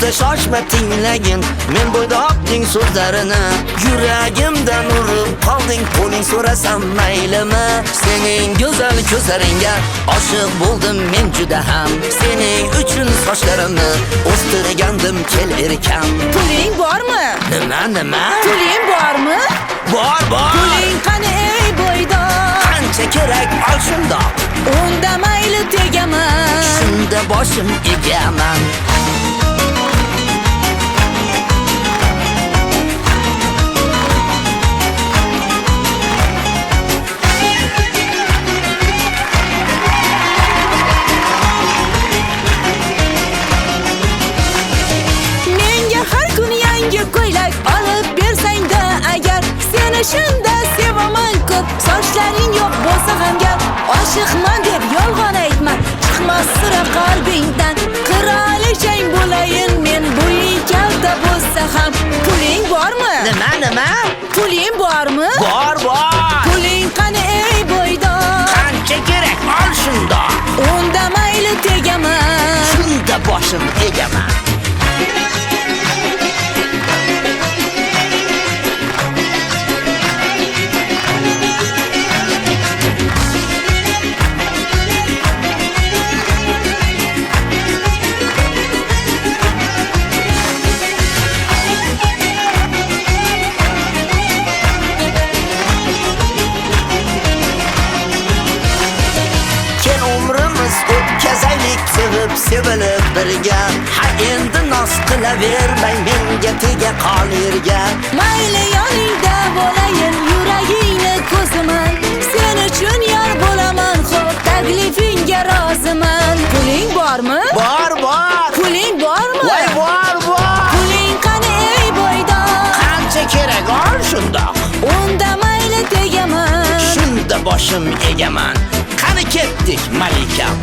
bo'lsa shoshma tinglagin men bo'ydoqning so'zlarini yuragimdan urib qolding qo'ling so'rasam maylimi sening go'zal ko'zlaringga oshiq bo'ldim men juda ham sening uchun sochlarimni o'stirgandim kel erkam Puling bormi? nima nima Puling bormi? bor bor Puling qani ey bo'ydoq? qancha kerak ol shundoq Unda mayli tegaman. shunda boshim egaman seni shunda sevaman ko'p sochlaring yo'q bo'lsa ham gar oshiqman deb yolg'on aytma. Chiqmas sira qalbingdan qirolichang bo'layin. Men bo'ying kalta bo'lsa ham puling bormi? Nima nima? Puling bormi? Bor bor. Puling qani ey bo'ydoq qancha kerak? Ol shundoq. Unda mayli tegaman. Shunda boshim egaman sevilib birga ha endi noz qilavermang menga tega qol yerga mayli yoningda bo'layin yuragingni ko'ziman sen uchun yor bo'laman xo'p taklifingga roziman. Puling bormi? Bor bor. Puling bormi? Voy bor bor. Puling qani ey bo'ydoq? Qancha kerak ol shundoq? Unda mayli tegaman. Shunda boshim egaman. Qani ketdik malikam